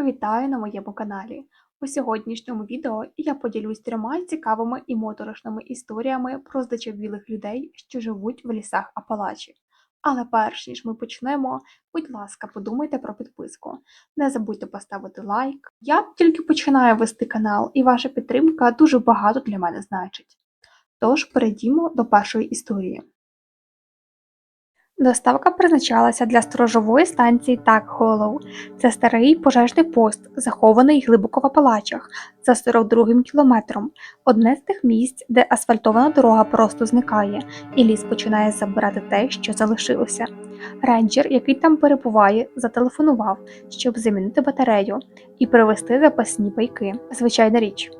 Вітаю на моєму каналі. У сьогоднішньому відео я поділюсь трьома цікавими і моторошними історіями про здичавілих людей, що живуть в лісах Апалачі. Але перш ніж ми почнемо, будь ласка, подумайте про підписку. Не забудьте поставити лайк. Я тільки починаю вести канал, і ваша підтримка дуже багато для мене значить. Тож перейдімо до першої історії. Доставка призначалася для сторожової станції Так Холлоу. Це старий пожежний пост, захований глибоко в Апалачах за 42-м кілометром. Одне з тих місць, де асфальтована дорога просто зникає, і ліс починає забирати те, що залишилося. Рейнджер, який там перебуває, зателефонував, щоб замінити батарею і привезти запасні пайки. Звичайна річ.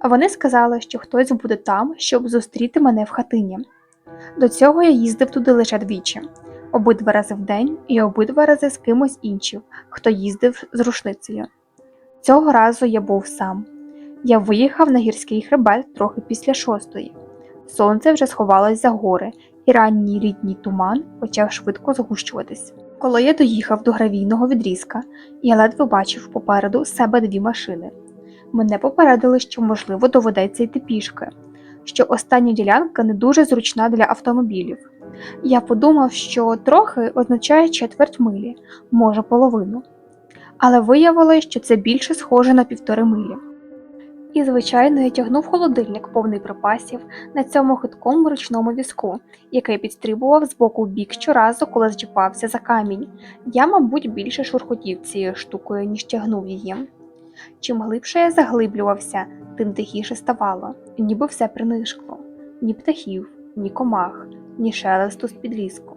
А вони сказали, що хтось буде там, щоб зустріти мене в хатині. До цього я їздив туди лише двічі обидва рази в день і обидва рази з кимось іншим, хто їздив з рушницею. Цього разу я був сам. Я виїхав на гірський хребет трохи після шостої. Сонце вже сховалось за гори, і ранній літній туман почав швидко згущуватись. Коли я доїхав до гравійного відрізка, я ледве бачив попереду себе дві машини. Мене попередили, що, можливо, доведеться йти пішки, що остання ділянка не дуже зручна для автомобілів. Я подумав, що трохи означає четверть милі, може половину. Але виявилось, що це більше схоже на півтори милі. І, звичайно, я тягнув холодильник повний припасів на цьому хиткому ручному візку, який підстрибував з боку в бік щоразу, коли зчіпався за камінь. Я, мабуть, більше шурхотів цією штукою, ніж тягнув її. Чим глибше я заглиблювався, тим тихіше ставало, ніби все принишкло, ні птахів, ні комах, ні шелесту з під ліску.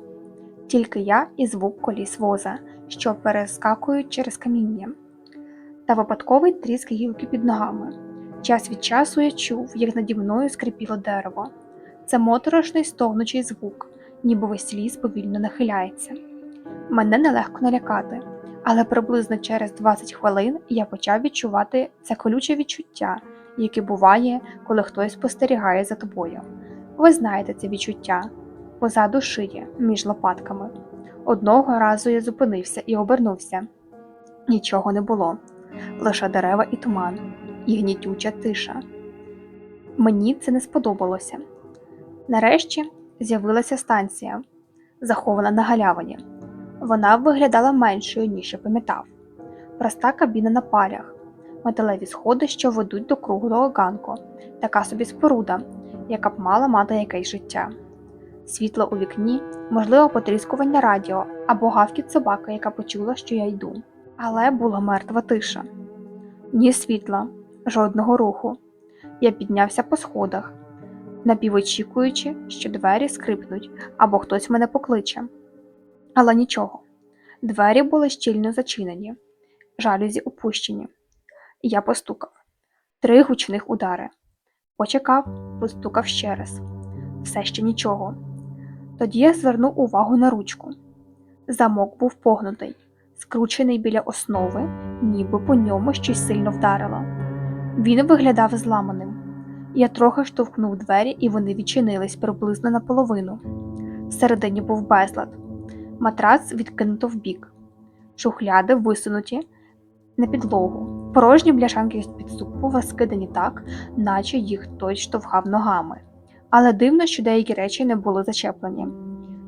Тільки я і звук коліс воза, що перескакують через каміння, та випадковий тріск гілки під ногами. Час від часу я чув, як наді мною скрипіло дерево. Це моторошний стогнучий звук, ніби весь ліс повільно нахиляється. Мене нелегко налякати, але приблизно через 20 хвилин я почав відчувати це колюче відчуття, яке буває, коли хтось спостерігає за тобою. Ви знаєте це відчуття позаду шиє, між лопатками. Одного разу я зупинився і обернувся. Нічого не було, лише дерева і туман, і гнітюча тиша. Мені це не сподобалося. Нарешті з'явилася станція, захована на галявині. Вона виглядала меншою, ніж я пам'ятав. Проста кабіна на палях, металеві сходи, що ведуть до круглого ганку, така собі споруда, яка б мала мати якесь життя. Світло у вікні, можливо, потріскування радіо або гавкіт собаки, яка почула, що я йду. Але була мертва тиша. Ні світла, жодного руху. Я піднявся по сходах, напівочікуючи, що двері скрипнуть або хтось мене покличе. Але нічого. Двері були щільно зачинені, жалюзі опущені. Я постукав. Три гучних удари. Почекав, постукав ще раз. Все ще нічого. Тоді я звернув увагу на ручку. Замок був погнутий, скручений біля основи, ніби по ньому щось сильно вдарило. Він виглядав зламаним. Я трохи штовхнув двері, і вони відчинились приблизно наполовину. Всередині був безлад. Матрац відкинуто вбік, шухляди висунуті на підлогу, порожні бляшанки з-під супу розкидані так, наче їх хтось штовхав ногами. Але дивно, що деякі речі не були зачеплені.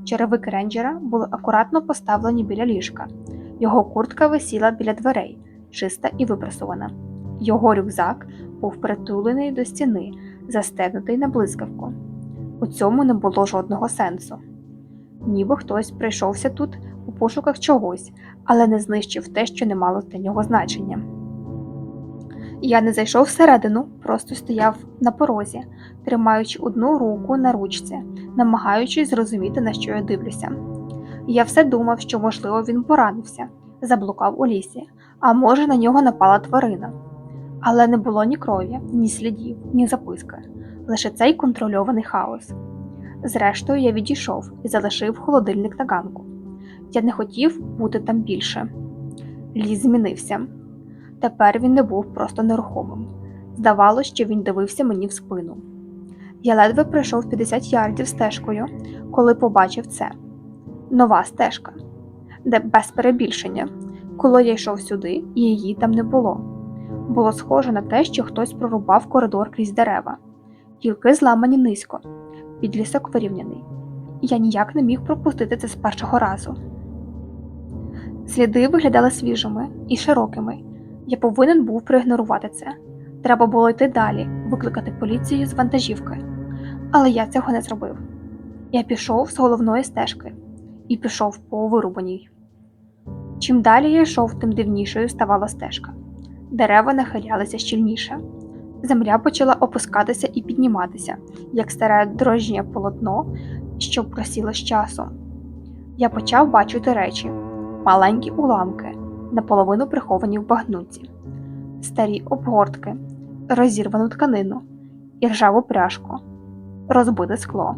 Черевики рейнджера були акуратно поставлені біля ліжка. Його куртка висіла біля дверей, чиста і випрасована. Його рюкзак був притулений до стіни, застегнутий на блискавку. У цьому не було жодного сенсу. Ніби хтось прийшовся тут у пошуках чогось, але не знищив те, що не мало для нього значення. Я не зайшов всередину, просто стояв на порозі, тримаючи одну руку на ручці, намагаючись зрозуміти, на що я дивлюся. Я все думав, що, можливо, він поранився, заблукав у лісі, а може, на нього напала тварина. Але не було ні крові, ні слідів, ні записки, лише цей контрольований хаос. Зрештою, я відійшов і залишив холодильник на ганку. Я не хотів бути там більше. Ліс змінився. Тепер він не був просто нерухомим. Здавалося, що він дивився мені в спину. Я ледве пройшов 50 ярдів стежкою, коли побачив це нова стежка, де без перебільшення Коли я йшов сюди, її там не було. Було схоже на те, що хтось прорубав коридор крізь дерева. Гілки зламані низько, підлісок вирівняний. Я ніяк не міг пропустити це з першого разу. Сліди виглядали свіжими і широкими. Я повинен був проігнорувати це. Треба було йти далі, викликати поліцію з вантажівки. Але я цього не зробив. Я пішов з головної стежки і пішов по вирубаній. Чим далі я йшов, тим дивнішою ставала стежка. Дерева нахилялися щільніше. Земля почала опускатися і підніматися, як старе дорожнє полотно, що просіло з часом. Я почав бачити речі, маленькі уламки, наполовину приховані в багнуці, старі обгортки, розірвану тканину і ржаву пряжку, розбите скло,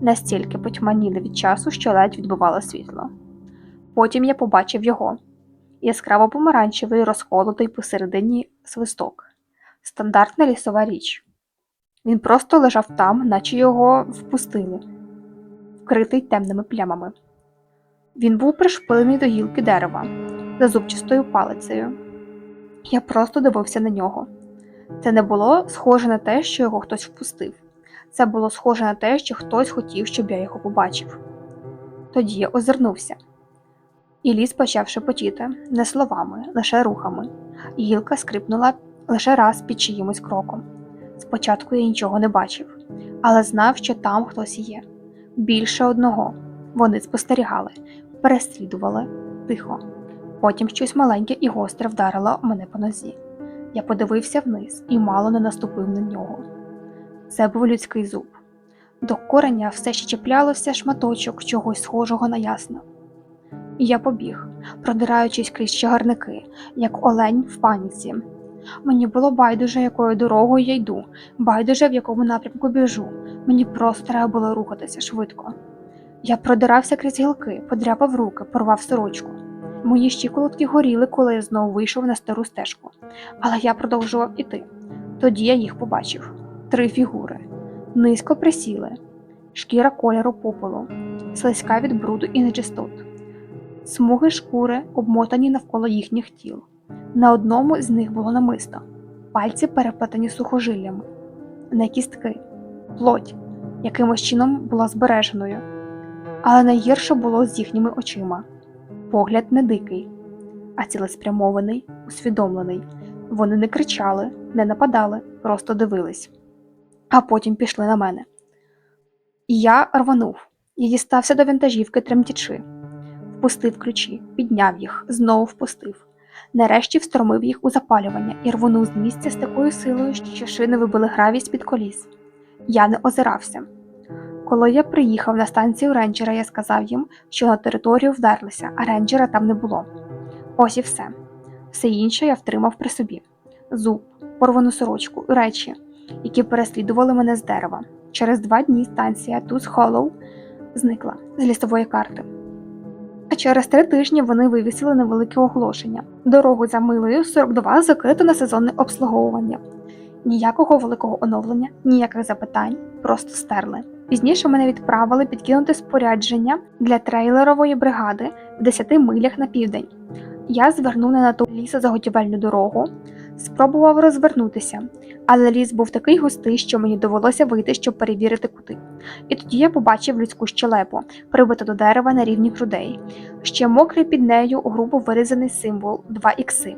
настільки потьманіли від часу, що ледь відбивало світло. Потім я побачив його яскраво помаранчевий розколотий посередині свисток, стандартна лісова річ. Він просто лежав там, наче його впустили, вкритий темними плямами. Він був пришпилений до гілки дерева за зубчастою палицею. Я просто дивився на нього. Це не було схоже на те, що його хтось впустив. Це було схоже на те, що хтось хотів, щоб я його побачив. Тоді я озирнувся. І ліс почав шепотіти не словами, лише рухами. Гілка скрипнула лише раз під чиїмось кроком. Спочатку я нічого не бачив, але знав, що там хтось є. Більше одного. Вони спостерігали, переслідували тихо. Потім щось маленьке і гостре вдарило мене по нозі. Я подивився вниз і мало не наступив на нього. Це був людський зуб. До кореня все ще чіплялося шматочок чогось схожого на ясно. І я побіг, продираючись крізь чагарники, як олень в паніці. Мені було байдуже, якою дорогою я йду, байдуже, в якому напрямку біжу. Мені просто треба було рухатися швидко. Я продирався крізь гілки, подряпав руки, порвав сорочку. Мої щиколотки горіли, коли я знову вийшов на стару стежку, але я продовжував іти. Тоді я їх побачив. Три фігури, низько присіли, шкіра кольору попелу, слизька від бруду і нечистот, смуги шкури обмотані навколо їхніх тіл. На одному з них було намисто, пальці переплетені сухожиллями, не кістки, плоть, якимось чином була збереженою. Але найгірше було з їхніми очима. Погляд не дикий, а цілеспрямований, усвідомлений. Вони не кричали, не нападали, просто дивились, а потім пішли на мене. І я рванув і дістався до вантажівки тремтячи, впустив ключі, підняв їх, знову впустив. Нарешті встромив їх у запалювання і рвонув з місця з такою силою, що шини вибили гравій з-під коліс. Я не озирався. Коли я приїхав на станцію рейнджера, я сказав їм, що на територію вдерлися, а рейнджера там не було. Ось і все. Все інше я втримав при собі: зуб, порвану сорочку, речі, які переслідували мене з дерева. Через два дні станція Туз Холлоу зникла з лісової карти. А через три тижні вони вивісили невелике оголошення: дорогу за милою 42 закрито на сезонне обслуговування. Ніякого великого оновлення, ніяких запитань, просто стерли. Пізніше мене відправили підкинути спорядження для трейлерової бригади в 10 милях на південь. Я звернув не на ту лісозаготівельну дорогу, спробував розвернутися, але ліс був такий густий, що мені довелося вийти, щоб перевірити кути. І тоді я побачив людську щелепу, прибиту до дерева на рівні грудей. Ще мокрий під нею грубо вирізаний символ 2 ікси.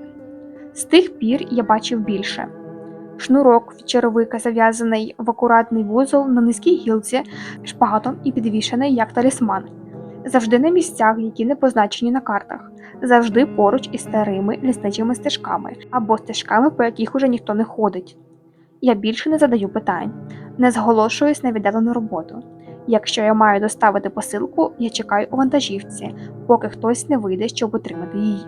З тих пір я бачив більше. Шнурок від черевика зав'язаний в акуратний вузол на низькій гілці, шпагатом і підвішений як талісман. Завжди на місцях, які не позначені на картах, завжди поруч із старими лісничими стежками або стежками, по яких уже ніхто не ходить. Я більше не задаю питань, не зголошуюсь на віддалену роботу. Якщо я маю доставити посилку, я чекаю у вантажівці, поки хтось не вийде, щоб отримати її.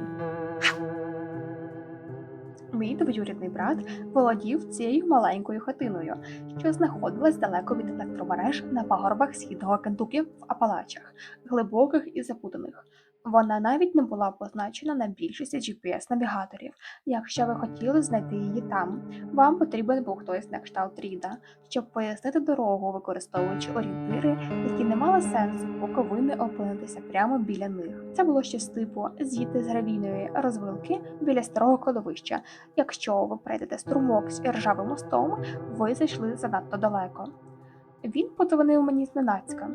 Мій двоюрідний брат володів цією маленькою хатиною, що знаходилась далеко від електромереж на пагорбах східного Кентукі в Апалачах, глибоких і запутаних. Вона навіть не була позначена на більшості GPS-навігаторів. Якщо ви хотіли знайти її там, вам потрібен був хтось на кшталт Ріда, щоб пояснити дорогу, використовуючи орієнтири, які не мали сенсу, поки ви не опинитеся прямо біля них. Це було щось типу з'їти з гравійної розвилки біля старого кладовища. Якщо ви пройдете струмок з ржавим мостом, ви зайшли занадто далеко. Він подзвонив мені зненацька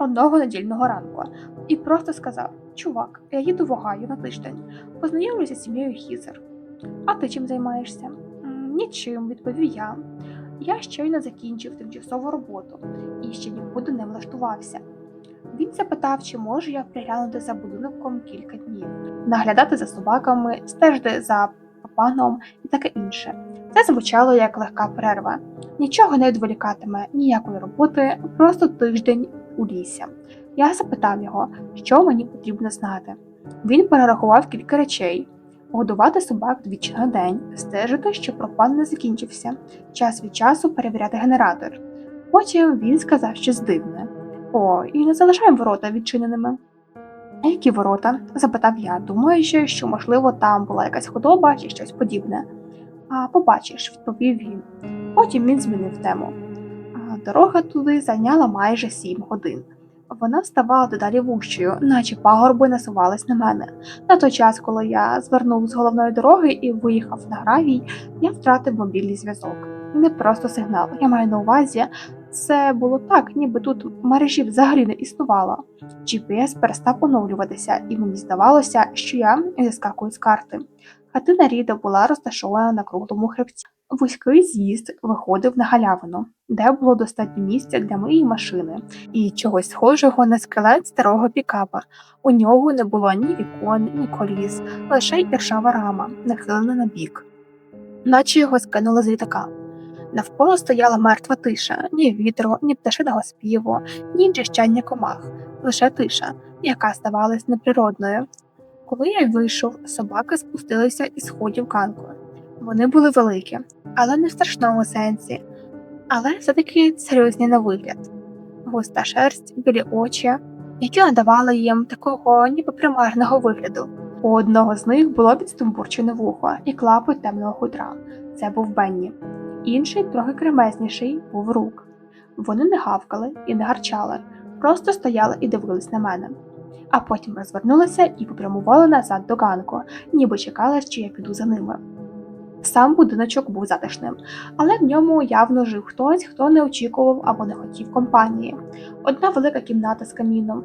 одного недільного ранку і просто сказав: Чувак, я їду в Огайо на тиждень, познайомлюся з сім'єю Хізер. А ти чим займаєшся? Нічим, відповів я. Я щойно закінчив тимчасову роботу і ще нікуди не влаштувався. Він запитав, чи можу я приглянути за будинком кілька днів, наглядати за собаками, стежити за паном і таке інше. Це звучало як легка перерва. Нічого не відволікатиме, ніякої роботи, просто тиждень у лісі. Я запитав його, що мені потрібно знати. Він перерахував кілька речей: годувати собак двічі на день, стежити, щоб пропан не закінчився, час від часу перевіряти генератор. Потім він сказав щось дивне: О, і не залишаємо ворота відчиненими. «А Які ворота? запитав я, думаючи, що, можливо, там була якась худоба чи щось подібне. А побачиш, відповів він. Потім він змінив тему. Дорога туди зайняла майже сім годин. Вона ставала дедалі вущою, наче пагорби насувались на мене. На той час, коли я звернув з головної дороги і виїхав на гравій, я втратив мобільний зв'язок. Не просто сигнал. Я маю на увазі, це було так, ніби тут мережі взагалі не існувало. GPS перестав оновлюватися, і мені здавалося, що я зіскакую з карти. Хатина Ріда була розташована на круглому хребці. Вузький з'їзд виходив на галявину, де було достатньо місця для моєї машини і чогось схожого на скелет старого пікапа. У нього не було ні вікон, ні коліс, лише іршава рама, нахилена на бік, наче його скинули з літака. Навколо стояла мертва тиша, ні вітру, ні пташиного співу, ні джищання комах, лише тиша, яка здавалась неприродною. Коли я вийшов, собаки спустилися із сходів ганку. Вони були великі, але не в страшному сенсі, але все-таки серйозні на вигляд. Густа шерсть, білі очі, які надавали їм такого ніби примарного вигляду. У одного з них було підстумбурчене вухо і клапоть темного хутра. Це був Бенні. Інший, трохи кремезніший, був рук. Вони не гавкали і не гарчали, просто стояли і дивились на мене. А потім розвернулися і попрямували назад до ганку, ніби чекали, що я піду за ними. Сам будиночок був затишним, але в ньому явно жив хтось, хто не очікував або не хотів компанії. Одна велика кімната з каміном,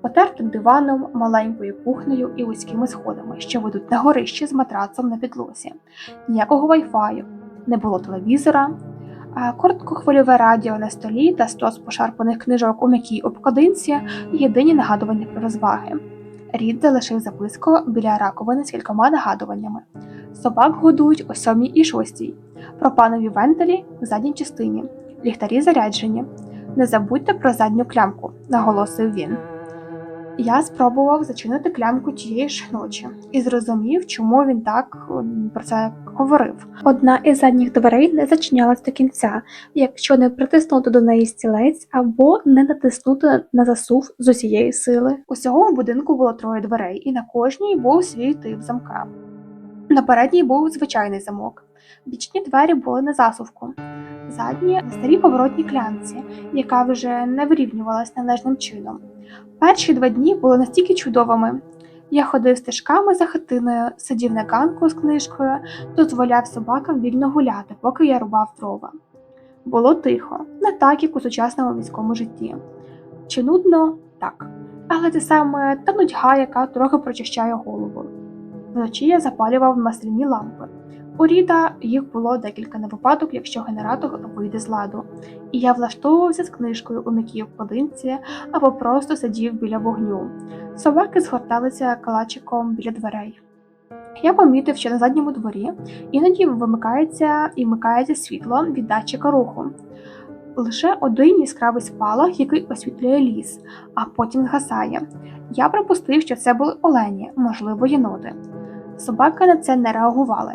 потертим диваном, маленькою кухнею і вузькими сходами, що ведуть на горище з матрацом на підлозі. Ніякого вайфаю, не було телевізора, короткохвильове радіо на столі та стос пошарпаних книжок у м'якій обкладинці єдині нагадування про розваги. Рід залишив записку біля раковини з кількома нагадуваннями. Собак годують о сьомій і шостій. Пропанові вентилі в задній частині. Ліхтарі заряджені. Не забудьте про задню клямку, наголосив він. Я спробував зачинити клямку тієї ж ночі і зрозумів, чому він так про це говорив. Одна із задніх дверей не зачинялась до кінця, якщо не притиснути до неї стілець або не натиснути на засув з усієї сили. Усього в будинку було троє дверей, і на кожній був свій тип замка. На передній був звичайний замок. Бічні двері були на засувку. Задні на старій поворотній клямці, яка вже не вирівнювалась належним чином. Перші два дні були настільки чудовими. Я ходив стежками за хатиною, сидів на ганку з книжкою, дозволяв собакам вільно гуляти, поки я рубав дрова. Було тихо, не так, як у сучасному міському житті. Чи нудно? Так. Але це саме та нудьга, яка трохи прочищає голову. Вночі я запалював масляні лампи. У Ріда їх було декілька на випадок, якщо генератор вийде з ладу, і я влаштовувався з книжкою у м'якій обкладинці або просто сидів біля вогню. Собаки згорталися калачиком біля дверей. Я помітив, що на задньому дворі іноді вимикається і вмикається світло від датчика руху. Лише один яскравий спалах, який освітлює ліс, а потім згасає. Я припустив, що це були олені, можливо, єноти. Собаки на це не реагували.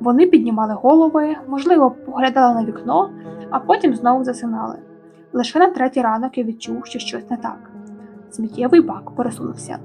Вони піднімали голови, можливо, поглядали на вікно, а потім знову засинали. Лише на третій ранок я відчув, що щось не так. Сміттєвий бак пересунувся.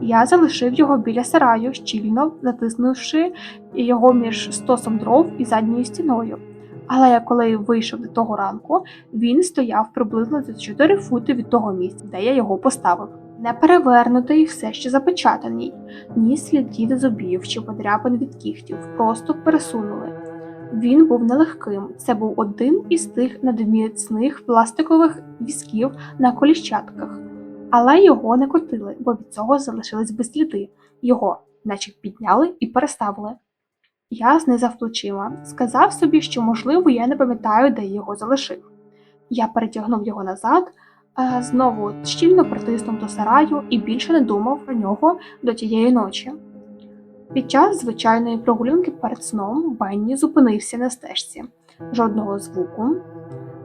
Я залишив його біля сараю, щільно затиснувши його між стосом дров і задньою стіною. Але я коли вийшов до того ранку, він стояв приблизно за 4 фути від того місця, де я його поставив. Не перевернутий, все ще запечатаний, ні слідів зубів чи подряпин від кігтів, просто пересунули. Він був нелегким. Це був один із тих надміцних пластикових візків на коліщатках, але його не котили, бо від цього залишились без сліди. Його, наче підняли і переставили. Я знизав плечима, сказав собі, що, можливо, я не пам'ятаю, де його залишив. Я перетягнув його назад, знову щільно притиснув до сараю і більше не думав про нього до тієї ночі. Під час звичайної прогулянки перед сном Бенні зупинився на стежці. Жодного звуку.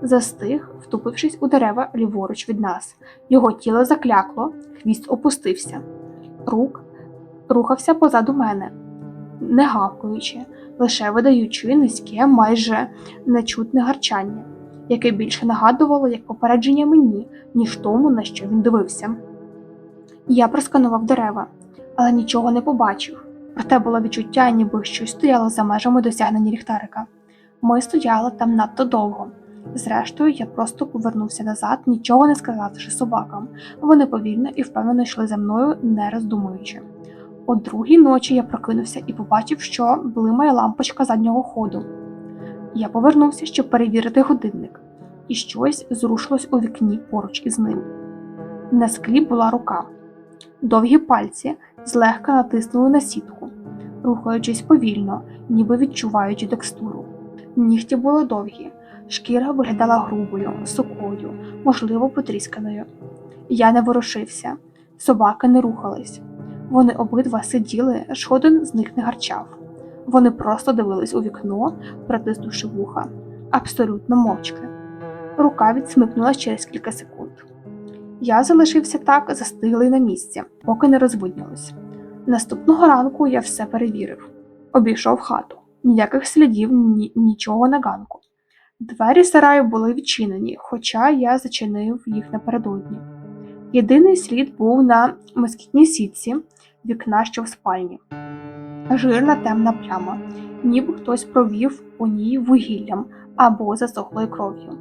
Застиг, втупившись у дерева ліворуч від нас. Його тіло заклякло, хвіст опустився. Рук рухався позаду мене, не гавкаючи, лише видаючи низьке, майже нечутне гарчання, яке більше нагадувало як попередження мені, ніж тому, на що він дивився. Я просканував дерева, але нічого не побачив. Проте було відчуття, ніби щось стояло за межами досягнення ліхтарика. Ми стояли там надто довго. Зрештою, я просто повернувся назад, нічого не сказавши собакам. Вони повільно і впевнено йшли за мною, не роздумуючи. О другій ночі я прокинувся і побачив, що блимає лампочка заднього ходу. Я повернувся, щоб перевірити годинник, і щось зрушилось у вікні поруч із ним. На склі була рука. Довгі пальці злегка натиснули на сітку, рухаючись повільно, ніби відчуваючи текстуру. Нігті були довгі, шкіра виглядала грубою, сухою, можливо, потрісканою. Я не ворушився, собаки не рухались. Вони обидва сиділи, жоден з них не гарчав. Вони просто дивились у вікно, притиснувши вуха, абсолютно мовчки. Рука відсмикнула через кілька секунд. Я залишився так, застиглий на місці, поки не розвиднілось. Наступного ранку я все перевірив, обійшов хату, ніяких слідів, ні, нічого на ганку. Двері сараю були відчинені, хоча я зачинив їх напередодні. Єдиний слід був на москітній сітці вікна, що в спальні. Жирна темна пляма, ніби хтось провів у ній вугіллям або засохлою кров'ю.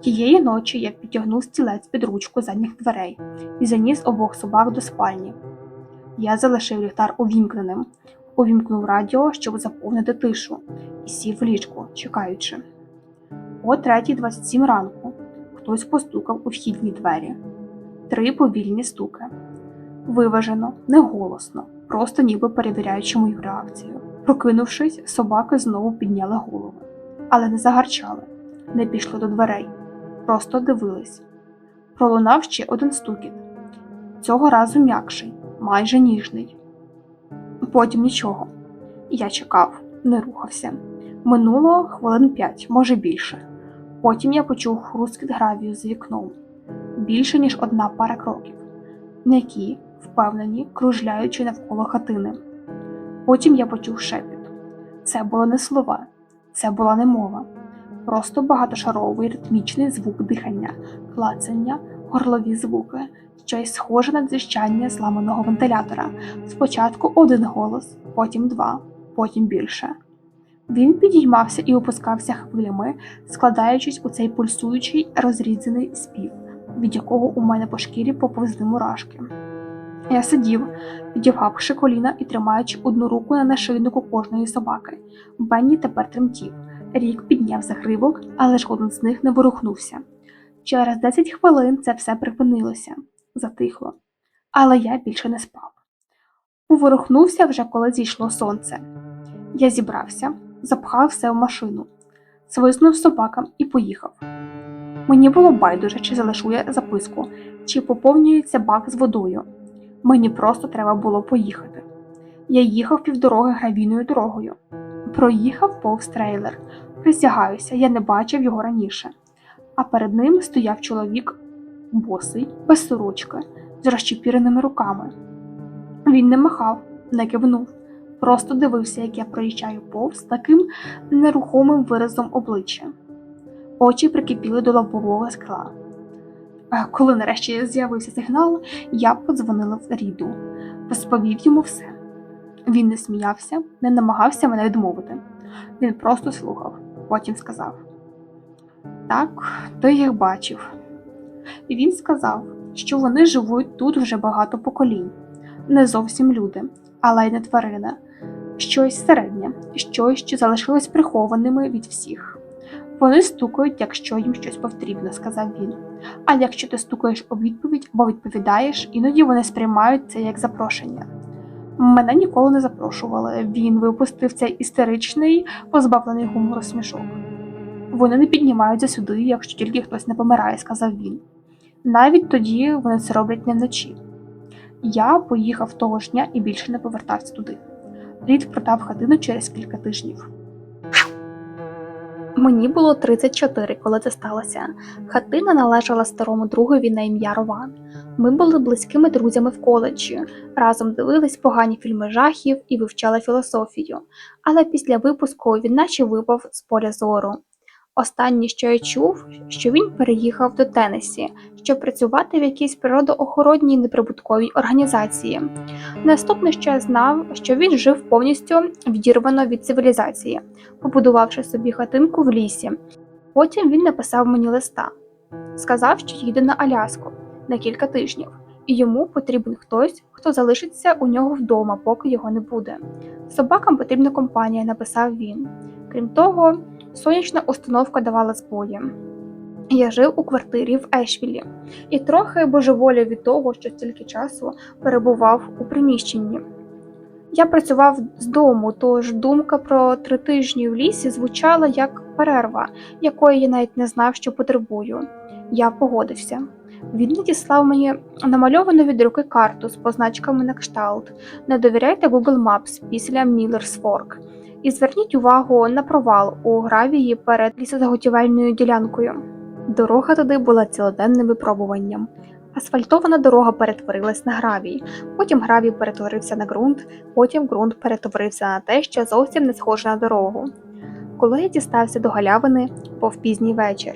Тієї ночі я підтягнув стілець під ручку задніх дверей і заніс обох собак до спальні. Я залишив ліхтар увімкненим, увімкнув радіо, щоб заповнити тишу, і сів в ліжку, чекаючи. О 3.27 ранку хтось постукав у вхідні двері. Три повільні стуки. Виважено, неголосно, просто ніби перевіряючи мою реакцію. Прокинувшись, собаки знову підняли голови, але не загарчали, не пішли до дверей, просто дивились. Пролунав ще один стукіт. Цього разу м'якший, майже ніжний. Потім нічого. Я чекав, не рухався. Минуло хвилин п'ять, може більше. Потім я почув хрускіт гравію за вікном більше, ніж одна пара кроків, м'які, впевнені, кружляючи навколо хатини. Потім я почув шепіт. Це були не слова, це була не мова, просто багатошаровий ритмічний звук дихання, клацання, горлові звуки, щось схоже на дзищання зламаного вентилятора. Спочатку один голос, потім два, потім більше. Він підіймався і опускався хвилями, складаючись у цей пульсуючий розрізаний спів, від якого у мене по шкірі поповзли мурашки. Я сидів, підівгавши коліна і тримаючи одну руку на нашийнику кожної собаки. Бенні тепер тремтів. Рік підняв загривок, але жоден з них не ворухнувся. Через 10 хвилин це все припинилося, затихло. Але я більше не спав. Поворухнувся вже коли зійшло сонце. Я зібрався, запхав все в машину, свиснув собакам і поїхав. Мені було байдуже, чи залишу я записку, чи поповнюється бак з водою. Мені просто треба було поїхати. Я їхав півдороги гравійною дорогою. Проїхав повз трейлер. Присягаюся, я не бачив його раніше. А перед ним стояв чоловік босий, без сорочки, з розчепіреними руками. Він не махав, не кивнув, просто дивився, як я проїжджаю повз таким нерухомим виразом обличчя. Очі прикипіли до лобового скла. Е, Коли нарешті з'явився сигнал, я подзвонила в Ріду. розповів йому все. Він не сміявся, не намагався мене відмовити. Він просто слухав, потім сказав: Так, ти їх бачив. І він сказав, що вони живуть тут вже багато поколінь, не зовсім люди, але й не тварини, щось середнє, щось, що залишилось прихованими від всіх. Вони стукають, якщо їм щось потрібно, сказав він. А якщо ти стукаєш у відповідь або відповідаєш, іноді вони сприймають це як запрошення. Мене ніколи не запрошували. Він випустив цей істеричний, позбавлений гумору смішок. Вони не піднімаються сюди, якщо тільки хтось не помирає, сказав він. Навіть тоді вони це роблять не вночі. Я поїхав того ж дня і більше не повертався туди. Рід продав хатину через кілька тижнів. Мені було 34, коли це сталося. Хатина належала старому другові на ім'я Рован. Ми були близькими друзями в коледжі, разом дивились погані фільми жахів і вивчали філософію. Але після випуску він наче випав з поля зору. Останнє, що я чув, що він переїхав до Теннесі, щоб працювати в якійсь природоохоронній неприбутковій організації. Наступне, що я знав, що він жив повністю відірвано від цивілізації, побудувавши собі хатинку в лісі. Потім він написав мені листа, сказав, що їде на Аляску на кілька тижнів, і йому потрібен хтось, хто залишиться у нього вдома, поки його не буде. Собакам потрібна компанія, написав він. Крім того, сонячна установка давала збої. Я жив у квартирі в Ешвілі і трохи божеволів від того, що стільки часу перебував у приміщенні. Я працював з дому, тож думка про три тижні в лісі звучала як перерва, якої я навіть не знав, що потребую. Я погодився. Він надіслав мені намальовану від руки карту з позначками на кшталт. Не довіряйте Google Maps після Fork. І зверніть увагу на провал у гравії перед лісозаготівельною ділянкою. Дорога туди була цілоденним випробуванням. Асфальтована дорога перетворилась на гравій, потім гравій перетворився на ґрунт, потім ґрунт перетворився на те, що зовсім не схоже на дорогу. Коли я дістався до галявини, був пізній вечір.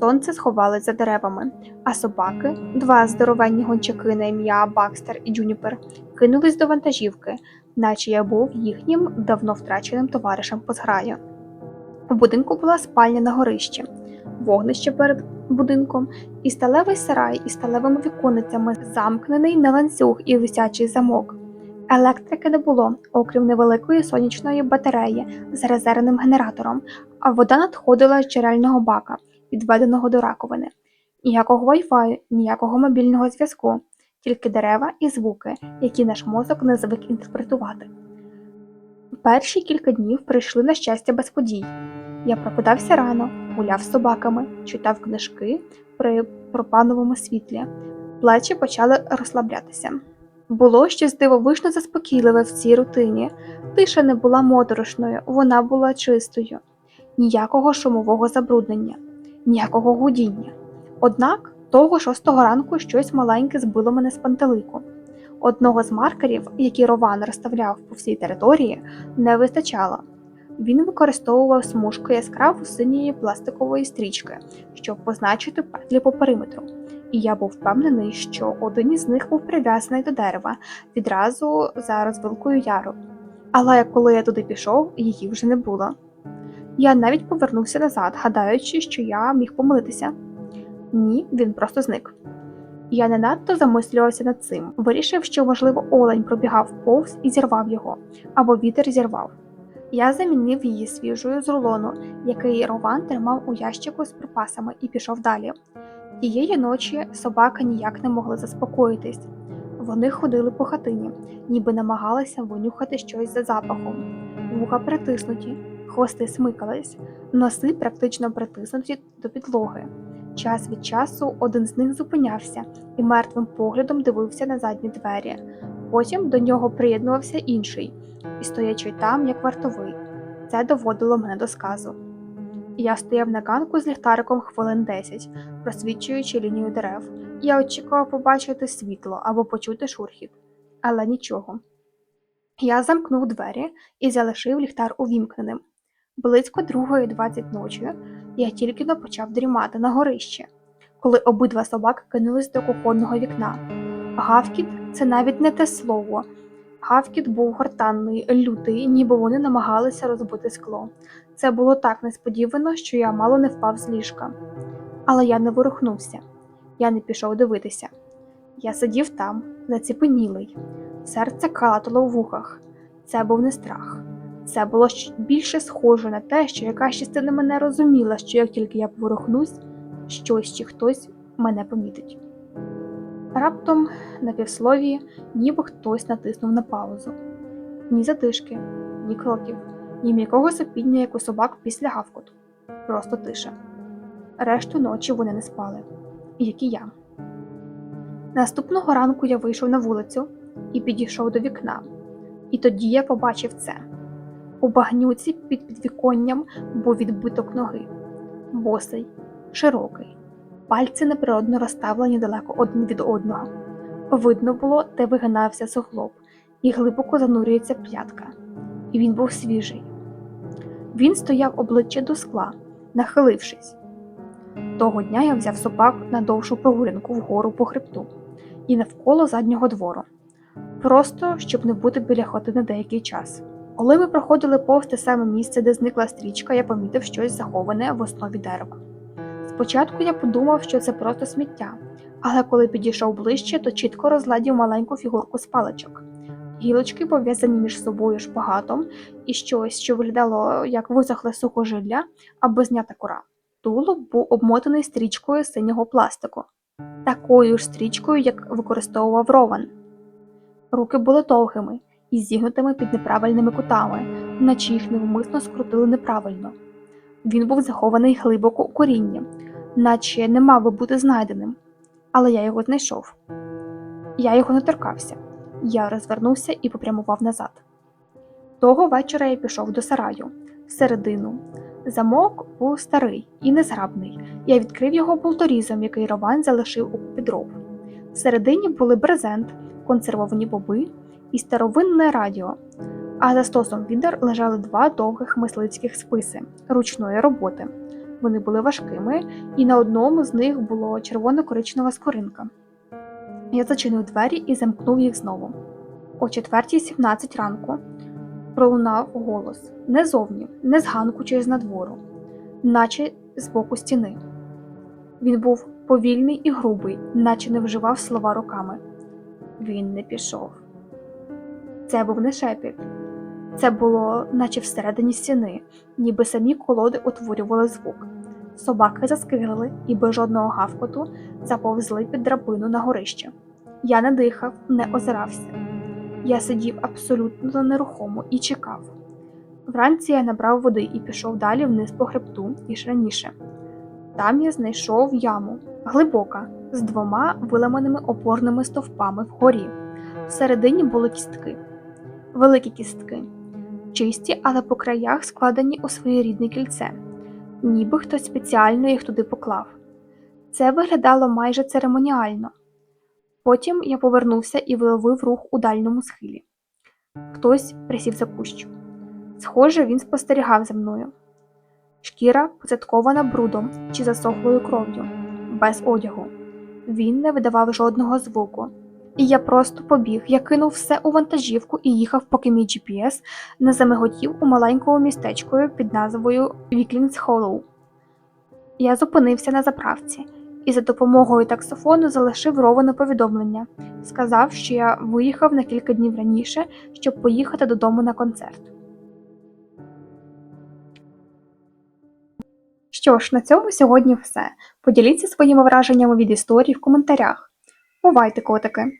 Сонце сховалось за деревами, а собаки, два здоровенні гончаки на ім'я Бакстер і Джуніпер, кинулись до вантажівки, наче я був їхнім давно втраченим товаришем по зграю. У будинку була спальня на горищі, вогнище перед будинком і сталевий сарай із сталевими віконницями, замкнений на ланцюг і висячий замок. Електрики не було, окрім невеликої сонячної батареї з резервним генератором, а вода надходила з джерельного бака, відведеного до раковини. Ніякого Wi-Fi, ніякого мобільного зв'язку, тільки дерева і звуки, які наш мозок не звик інтерпретувати. Перші кілька днів прийшли на щастя без подій. Я прокидався рано, гуляв з собаками, читав книжки при пропановому світлі. Плечі почали розслаблятися. Було щось дивовижно заспокійливе в цій рутині. Тиша не була моторошною, вона була чистою, ніякого шумового забруднення, ніякого гудіння. Однак того шостого ранку щось маленьке збило мене з пантелику. Одного з маркерів, які Рован розставляв по всій території, не вистачало. Він використовував смужку яскраво синьої пластикової стрічки, щоб позначити петлі по периметру. І я був впевнений, що один із них був прив'язаний до дерева відразу за розвилкою яру. Але коли я туди пішов, її вже не було. Я навіть повернувся назад, гадаючи, що я міг помилитися. Ні, він просто зник. Я не надто замислювався над цим, вирішив, що, можливо, олень пробігав повз і зірвав його, або вітер зірвав. Я замінив її свіжою з рулону, який Рован тримав у ящику з припасами, і пішов далі. Тієї ночі собаки ніяк не могли заспокоїтись. Вони ходили по хатині, ніби намагалися винюхати щось за запахом. Вуха притиснуті, хвости смикались, носи практично притиснуті до підлоги. Час від часу один з них зупинявся і мертвим поглядом дивився на задні двері. Потім до нього приєднувався інший і стоячи там, як вартовий. Це доводило мене до сказу. Я стояв на ганку з ліхтариком хвилин 10, просвічуючи лінію дерев. Я очікував побачити світло або почути шурхіт, але нічого. Я замкнув двері і залишив ліхтар увімкненим. Близько другої двадцять ночі я тільки но почав дрімати на горищі, коли обидва собаки кинулись до кухонного вікна. Гавкіт це навіть не те слово. Гавкіт був гортанний, лютий, ніби вони намагалися розбити скло. Це було так несподівано, що я мало не впав з ліжка. Але я не ворухнувся, я не пішов дивитися. Я сидів там, заціпенілий, серце калатало в вухах. Це був не страх. Це було щось більше схоже на те, що якась частина мене розуміла, що як тільки я поворухнусь, щось чи хтось мене помітить. Раптом, на півслові, ніби хтось натиснув на паузу. Ні затишки, ні кроків, ні м'якого сопіння, як у собак після гавкоту. Просто тиша. Решту ночі вони не спали, як і я. Наступного ранку я вийшов на вулицю і підійшов до вікна. І тоді я побачив це. У багнюці під підвіконням був відбиток ноги, босий, широкий, пальці неприродно розставлені далеко один від одного. Видно було, де вигинався суглоб, і глибоко занурюється п'ятка. І він був свіжий. Він стояв обличчя до скла, нахилившись. Того дня я взяв собак на довшу прогулянку вгору по хребту і навколо заднього двору, просто щоб не бути біля хоти на деякий час. Коли ми проходили повз те саме місце, де зникла стрічка, я помітив щось заховане в основі дерева. Спочатку я подумав, що це просто сміття, але коли підійшов ближче, то чітко розглядів маленьку фігурку з паличок. Гілочки пов'язані між собою шпагатом і щось, що виглядало як висохле сухожилля або знята кора. Тулуб був обмотаний стрічкою синього пластику, такою ж стрічкою, як використовував Рован. Руки були довгими і зігнутими під неправильними кутами, наче їх невмисно скрутили неправильно. Він був захований глибоко у коріння, наче не мав би бути знайденим, але я його знайшов. Я його не торкався. Я розвернувся і попрямував назад. Того вечора я пішов до сараю, всередину. Замок був старий і незграбний. Я відкрив його болторізом, який Рован залишив у купі дров. Всередині були брезент, консервовані боби і старовинне радіо, а за стосом відер лежали два довгих мисливських списи ручної роботи. Вони були важкими, і на одному з них було червоно-коричнева скоринка. Я зачинив двері і замкнув їх знову. О 4.17 ранку пролунав голос не зовні, не з ганку чи з надвору, наче з боку стіни. Він був повільний і грубий, наче не вживав слова руками. Він не пішов. Це був не шепіт. Це було, наче всередині стіни, ніби самі колоди утворювали звук. Собаки заскрили і без жодного гавкоту заповзли під драбину на горище. Я не дихав, не озирався. Я сидів абсолютно нерухомо і чекав. Вранці я набрав води і пішов далі вниз по хребту, ніж раніше. Там я знайшов яму, глибока, з двома виламаними опорними стовпами вгорі. Всередині були кістки, великі кістки, чисті, але по краях складені у своєрідне кільце, ніби хтось спеціально їх туди поклав. Це виглядало майже церемоніально. Потім я повернувся і виловив рух у дальньому схилі. Хтось присів за кущ. Схоже, він спостерігав за мною. Шкіра поцяткована брудом чи засохлою кров'ю, без одягу. Він не видавав жодного звуку. І я просто побіг, я кинув все у вантажівку і їхав, поки мій GPS не замиготів у маленькому містечкою під назвою Віклінс Холлоу. Я зупинився на заправці і за допомогою таксофону залишив Ровану повідомлення. Сказав, що я виїхав на кілька днів раніше, щоб поїхати додому на концерт. Що ж, на цьому сьогодні все. Поділіться своїми враженнями від історії в коментарях. Бувайте, котики!